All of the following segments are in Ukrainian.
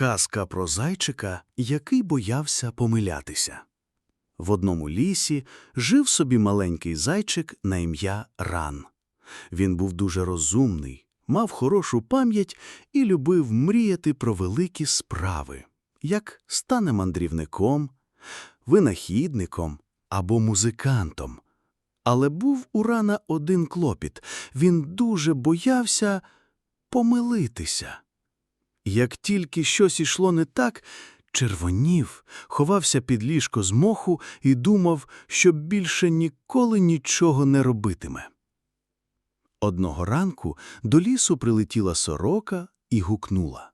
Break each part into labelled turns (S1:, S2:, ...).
S1: Казка про зайчика, який боявся помилятися. В одному лісі жив собі маленький зайчик на ім'я Ран. Він був дуже розумний, мав хорошу пам'ять і любив мріяти про великі справи, як стане мандрівником, винахідником або музикантом. Але був у Рана один клопіт – він дуже боявся помилитися. Як тільки щось ішло не так, червонів, ховався під ліжко з моху і думав, що більше ніколи нічого не робитиме. Одного ранку до лісу прилетіла сорока і гукнула.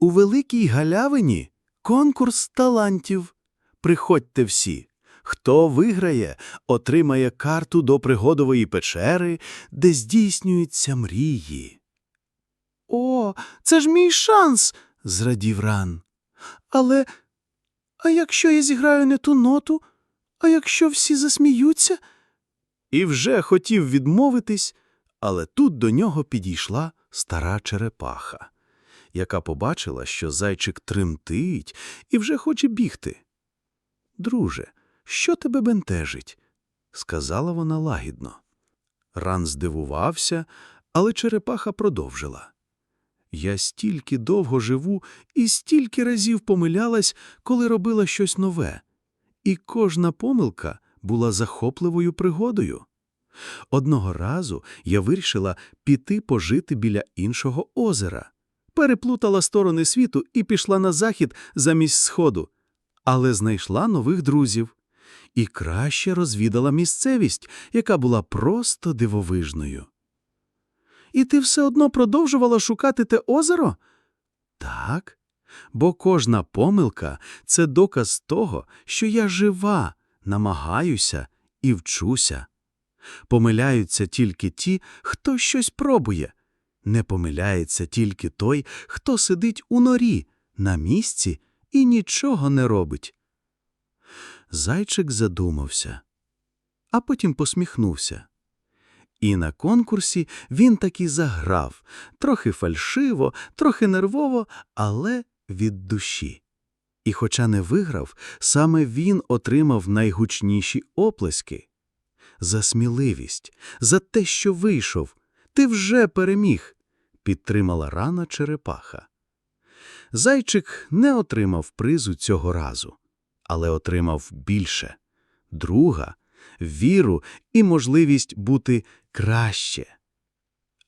S1: У великій галявині конкурс талантів. Приходьте всі. Хто виграє, отримає карту до пригодової печери, де здійснюються мрії. О, це ж мій шанс, зрадів ран. Але а якщо я зіграю не ту ноту, а якщо всі засміються? І вже хотів відмовитись, але тут до нього підійшла стара черепаха, яка побачила, що зайчик тремтить і вже хоче бігти. Друже, що тебе бентежить? сказала вона лагідно. Ран здивувався, але черепаха продовжила. Я стільки довго живу і стільки разів помилялась, коли робила щось нове. І кожна помилка була захопливою пригодою. Одного разу я вирішила піти пожити біля іншого озера. Переплутала сторони світу і пішла на захід замість сходу, але знайшла нових друзів. І краще розвідала місцевість, яка була просто дивовижною. І ти все одно продовжувала шукати те озеро? Так, бо кожна помилка – це доказ того, що я жива, намагаюся і вчуся. Помиляються тільки ті, хто щось пробує. Не помиляється тільки той, хто сидить у норі, на місці і нічого не робить. Зайчик задумався, а потім посміхнувся. І на конкурсі він таки заграв, трохи фальшиво, трохи нервово, але від душі. І хоча не виграв, саме він отримав найгучніші оплески. За сміливість, за те, що вийшов, ти вже переміг, підтримала рана черепаха. Зайчик не отримав призу цього разу, але отримав більше – друга, віру і можливість бути краще.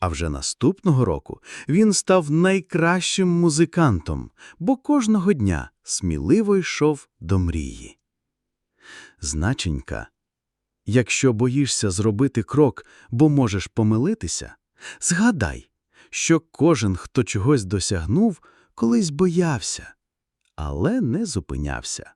S1: А вже наступного року він став найкращим музикантом, бо кожного дня сміливо йшов до мрії. Значенька, якщо боїшся зробити крок, бо можеш помилитися, згадай, що кожен, хто чогось досягнув, колись боявся, але не зупинявся.